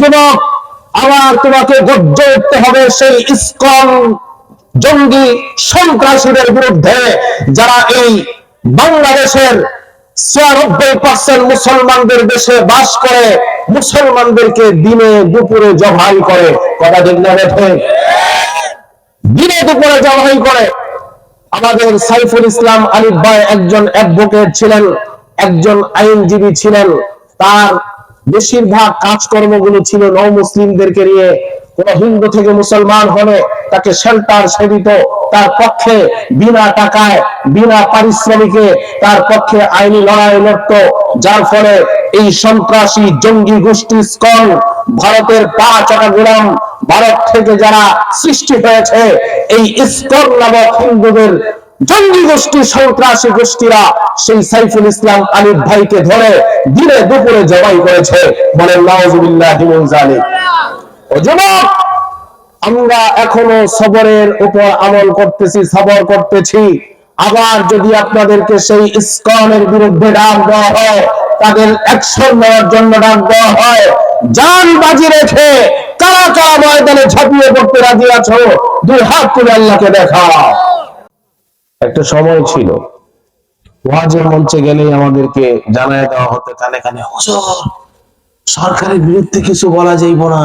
যুবক, আবার তোমাকে গর্জ উঠতে হবে সেই ইস্কন জঙ্গি সন্ত্রাসীদের বিরুদ্ধে, যারা এই বাংলাদেশের ছিয়ানব্বই পার্সেন্ট মুসলমানদের দেশে বাস করে, মুসলমানদেরকে দিনে দুপুরে জবাই করে। কথা ঠিক না দিনে দুপুরে জবাই করে। আমাদের সাইফুল ইসলাম আলিফ ভাই একজন অ্যাডভোকেট ছিলেন, একজন আইনজীবী ছিলেন। তার বেশিরভাগ কাজকর্মগুলো ছিল নৌ মুসলিমদেরকে নিয়ে। কোন হিন্দু থেকে মুসলমান হলে তাকে শেল্টার সে দিত তার পক্ষে বিনা টাকায়, বিনা পারিশ্রমিকে তার পক্ষে আইনি লড়াই লড়ত। যার ফলে এই সন্ত্রাসী, জঙ্গি গোষ্ঠী, স্কন, ভারতের পা চাকা গোলাম, ভারত থেকে যারা সৃষ্টি হয়েছে, এই ইস্কন নামক হিন্দুদের জঙ্গি গোষ্ঠী, সন্ত্রাসী গোষ্ঠীরা সেই সাইফুল ইসলাম আলিফ ভাইকে ধরে দিনে দুপুরে জবাই করেছে। বলেন নওয়াজুবিল্লাহ আমরা এখনও সবরের উপর আমল করতেছি, সবর করতেছি। আবার যদি আপনাদেরকে সেই ইস্কনের বিরুদ্ধে ডাক দেওয়া হয়, তাদের অ্যাকশন নেওয়ার জন্য ডাক দেওয়া হয়, জান বাজি রেখে কারা কারা ময়দানে ঝাঁপিয়ে পড়তে রাজি আছো? দুই হাত তুলে আল্লাহকে দেখাও। একটা সময় ছিল। ওয়াজের মঞ্চে গেলেই আমাদেরকে জানায় দেওয়া হতো, কানে কানে, হুজুর, সরকারের বিরুদ্ধে কিছু বলা যাইব না।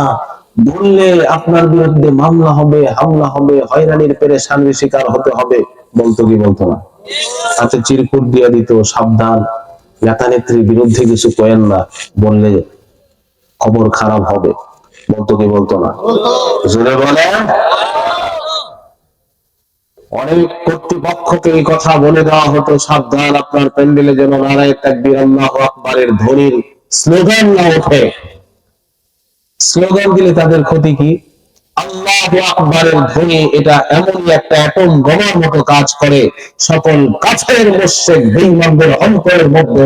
বললে আপনার বিরুদ্ধে মামলা হবে, হামলা হবে, হয়রানির পেরেশানির শিকার হতে হবে। বলতো কি বলতো না। হাতে চিরকুট দিয়ে দিত, সাবধান। নেতা নেত্রীর বিরুদ্ধে কিছু কয়েন না, বললে খবর খারাপ হবে। বলতো কি বলতো না। জোরে বলে অনেক কর্তৃপক্ষকে এই কথা বলে দেওয়া হতো, সাবধান, আপনার প্যান্ডেলে যেন নারায় তাকবীর, আল্লাহ আকবরের ধ্বনির স্লোগান না ওঠে। স্লোগান দিলে তাদের ক্ষতি কি? আল্লাহ আকবরের ধ্বনি, এটা এমনই একটা অ্যাটম বোমার মতো কাজ করে। সকল কাছের মোশেক বেঈমানদের অন্তরের মধ্যে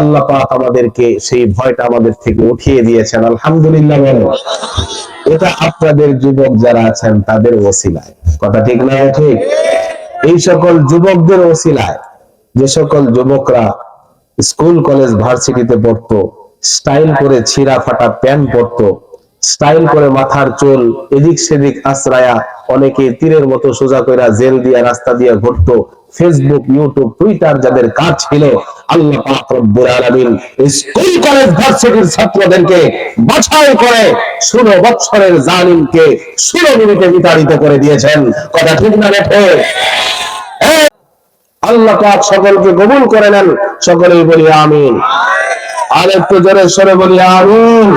আল্লাহ পাক আমাদেরকে সেই ভয়টা আমাদের থেকে উঠিয়ে দিয়েছেন, আলহামদুলিল্লাহ এটা আপনাদের যুবক যারা আছেন, তাদের ওসিলায়। কথা ঠিক না ঠিক? এই সকল যুবকদের ওসিলায়, যে সকল যুবকরা স্কুল, কলেজ, ভার্সিটিতে পড়তো, স্টাইল করে ছিঁড়া ফাটা প্যান্ট পরতো, স্টাইল করে মাথার চুল এদিক সেদিক আশ্রায়া অনেকে তীরের মতো সোজা কইরা জেল দিয়া, রাস্তা দিয়া ঘুরতো। ফেসবুক ইউটিউব টুইটার যাদের কাজ ছিল, আল্লাহ পাক রব্বুল আলামিন স্কুল, কলেজ, ভার্সিটির ছাত্রদেরকে বাছাই করে ষোলো বৎসরের জালিমকে ষোলো মিনিটে বিতাড়িত করে দিয়েছেন। কথা ঠিক না বেঠে আল্লাহ পাক সকলকে কবুল করে নেন। সকলেই বলি আমিন। আর একটু জোরে সরে বলি আমিন।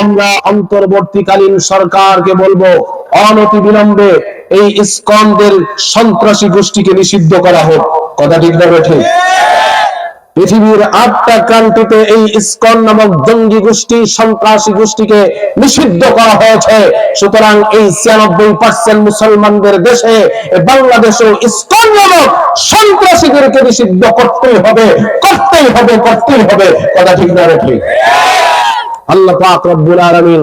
আমরা অন্তর্বর্তীকালীন সরকারকে বলব, অনতি বিলম্বে এই ইস্কনদের সন্ত্রাসী গোষ্ঠীকে নিষিদ্ধ করা হোক। কথা ঠিক না ঠিক পৃথিবীর আটটা কান্ট্রিতে এই ইস্কন নামক জঙ্গি গোষ্ঠী, সন্ত্রাসী গোষ্ঠীকে নিষিদ্ধ করা হয়েছে। সুতরাং এই ছিয়ানব্বই পার্সেন্ট মুসলমানদের দেশে বাংলাদেশে ইস্কন নামক সন্ত্রাসীদেরকে নিষিদ্ধ করতেই হবে করতেই হবে করতেই হবে। কথা ঠিক না ঠিক আল্লাহ পাক রব্বুল আলামিন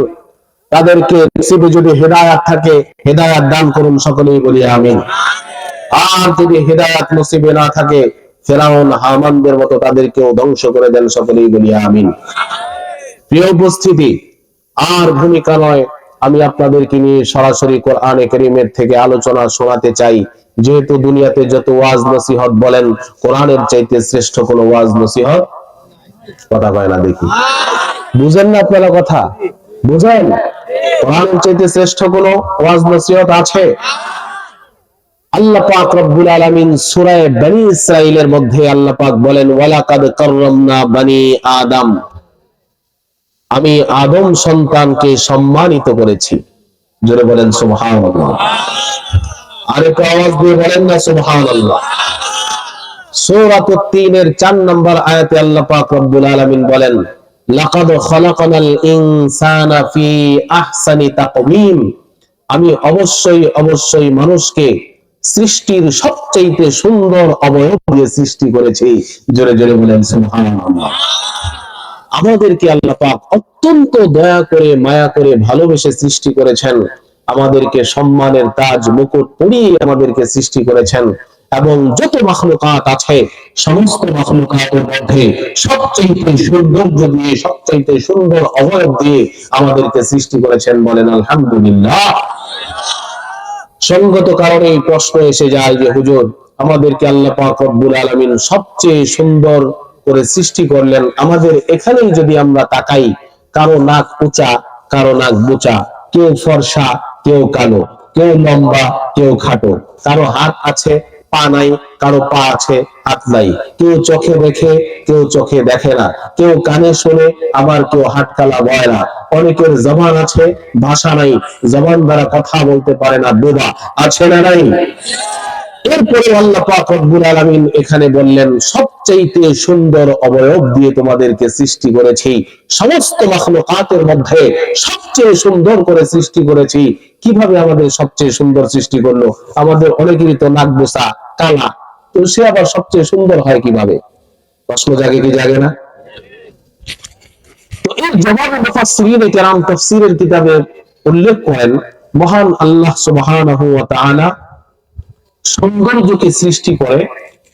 তাদেরকে নসিবে যদি হেদায়াত থাকে, হেদায়াত দান করুন সকলেই বলি আমিন। আর যদি হেদায়াত নসিবে না থাকে, ফেরাউন, হামানদের মতো তাদেরকেও ধ্বংস করে দেন সকলেই বলি আমিন। প্রিয় উপস্থিতি, আর ভূমিকা নয়, আমি আপনাদেরকে নিয়ে সরাসরি কোরআনে করিমের থেকে আলোচনা শোনাতে চাই। যেহেতু দুনিয়াতে যত ওয়াজ নসিহত বলেন, কোরআনের চাইতে শ্রেষ্ঠ কোনো ওয়াজ নসিহত কথা কয় না দেখি। বুঝেন না আপনারা কথা? বুঝেন? কোরআনের চাইতে শ্রেষ্ঠ কোনো ওয়াজ নসিহত আছে? আল্লাহ পাক রব্বুল আলামিন সূরা বনি মধ্যে আল্লাহ পাক বলেন বনি আদম। আমি আদম সন্তানকে সম্মানিত করেছি। জোরে বলেন, সুবহানাল্লাহ। আরেকটু আওয়াজ দিয়ে বলেন না, সুবহানাল্লাহ। সূরাতুত তিনের 4 নম্বর আয়াতে আল্লাহ পাক রব্বুল আলামিন বলেন লাকাদ খলাকনাল ইনসানা ফি আহসানি তাকওয়িম। আমি অবশ্যই অবশ্যই মানুষকে সৃষ্টির সবচাইতে সুন্দর অবয়ব দিয়ে সৃষ্টি করেছি। জোরে জোরে বলেন, সুবহানাল্লাহ। আমাদেরকে আল্লাহ পাক অত্যন্ত দয়া করে, মায়া করে ভালোবেসে সৃষ্টি করেছেন। আমাদেরকে সম্মানের তাজ মুকুট পরিয়ে আমাদেরকে সৃষ্টি করেছেন। এবং যত মাখলুকাত আছে, সমস্ত মাখলুকাতের মধ্যে সবচাইতে সৌন্দর্য দিয়ে সবচাইতে সুন্দর অবয়ব দিয়ে আমাদেরকে সৃষ্টি করেছেন বলেন আলহামদুলিল্লাহ। সঙ্গত কারণে প্রশ্ন এসে যায় যে, হুজুর, আমাদেরকে আল্লাহ পাক রব্বুল আলামিন সবচেয়ে সুন্দর করে সৃষ্টি করলেন। আমাদের এখানেই যদি আমরা তাকাই, কারও নাক উঁচা, কারও নাক বোচা কেউ ফর্সা, কেউ কালো, কেউ লম্বা, কেউ খাটো, কারও হাত আছে পা নাই, কারও পা আছে, হাত নাই। কেউ চোখে দেখে, কেউ চোখে দেখে না। কেউ কানে শুনে, আবার কেউ হাটকালা বয় না। অনেকের জবান আছে, ভাষা নাই। জবান দ্বারা কথা বলতে পারে না, বোবা। আছে না নাই? এরপরে আল্লাহ পাক রব্বুল আলামিন এখানে বললেন সবচাইতে সুন্দর অবয়ব দিয়ে তোমাদেরকে সৃষ্টি করেছি। সমস্ত মাখলুকাতের মধ্যে সবচেয়ে সুন্দর করে সৃষ্টি করেছি। কীভাবে আমাদের সবচেয়ে সুন্দর সৃষ্টি করল? আমাদের অনেকেরই তো নাক বোসা কালা। তো সে আবার সবচেয়ে সুন্দর হয় কীভাবে? প্রশ্ন জাগে কি জাগে না? তো এর জবাবে মুফাসসিরিন কেরাম তাফসীরের কিতাবে উল্লেখ করেন, মহান আল্লাহ সুবহানাহু ওয়া তাআলা সৌন্দর্যকে সৃষ্টি করে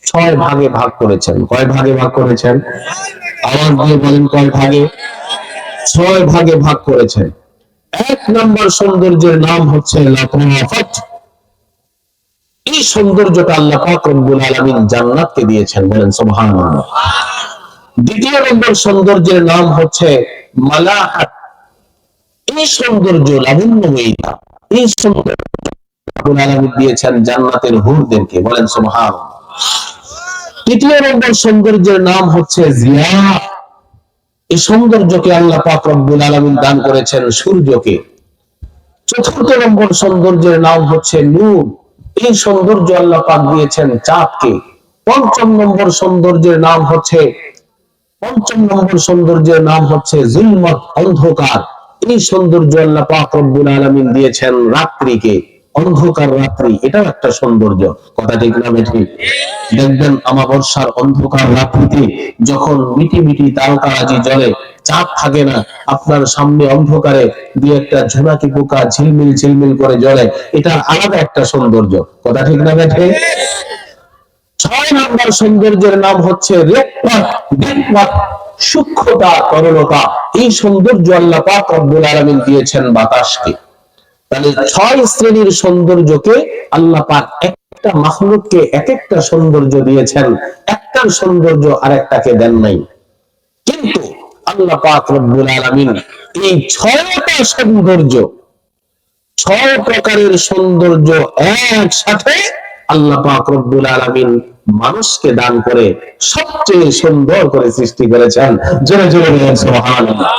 ছয় ভাগে ভাগ করেছেন। কয় ভাগে ভাগ করেছেন? আওয়াজ দিয়ে বলেন কয় ভাগে? ছয় ভাগে ভাগ করেছেন। এক নম্বর সৌন্দর্যের নাম হচ্ছে লাতাফাত এই সৌন্দর্যটা আল্লাহ পাক রব্বুল আলামিন জান্নাতকে দিয়েছেন, বলেন সুবহানাল্লাহ। দ্বিতীয় নম্বর সৌন্দর্যের নাম হচ্ছে মালাহাত। এই সৌন্দর্য লাবণ্যময়িতা এই সৌন্দর্য দিয়েছেন জান্নাতের হুরদেরকে, বলেন সুবহানাল্লাহ। তৃতীয় নম্বর সৌন্দর্যের নাম হচ্ছে জিয়া। এই সৌন্দর্যকে আল্লাহ পাক আলামিন দান করেছেন সূর্যকে। চতুর্থ নম্বর সৌন্দর্যের নাম হচ্ছে নূর। এই সৌন্দর্য আল্লাহ পাক দিয়েছেন চাঁদকে। পঞ্চম নম্বর সৌন্দর্যের নাম হচ্ছে, পঞ্চম নম্বর সৌন্দর্যের নাম হচ্ছে জুলমত অন্ধকার। এই সৌন্দর্য আল্লাহ পাক রব্বুল আলামিন দিয়েছেন রাত্রিকে। অন্ধকার রাত্রি এটাও একটা সৌন্দর্য। কথা ঠিক না দেখবেন আমাবস্যার অন্ধকার রাত্রিতে যখন মিটি মিটি তারকারাজি জ্বলে চাঁদ থাকে না আপনার সামনে অন্ধকারে দুই একটা ঝোনাকি পোকা ঝিলমিল ঝিলমিল করে জ্বলে এটা আলাদা একটা সৌন্দর্য। কথা ঠিক না ঠিক ছয় নম্বর সৌন্দর্যের নাম হচ্ছে রেপ্পাত, বিপ্পাত, সূক্ষ্মতা তরলতা এই সৌন্দর্য আল্লাহ পাক রব্বুল আলামিন দিয়েছেন বাতাসকে। তাহলে ছয় শ্রেণির সৌন্দর্যকে আল্লাহ পাক একটা মাখলুককে এক একটা সৌন্দর্য দিয়েছেন। একটার সৌন্দর্য আরেকটাকে দেন নাই। কিন্তু আল্লাহ পাক রব্বুল আলামিন এই ছয়টা সৌন্দর্য, ছয় প্রকারের সৌন্দর্য একসাথে আল্লাহ পাক রব্বুল আলামিন মানুষকে দান করে সবচেয়ে সুন্দর করে সৃষ্টি করেছেন। জোরে জোরে সুবহানাল্লাহ।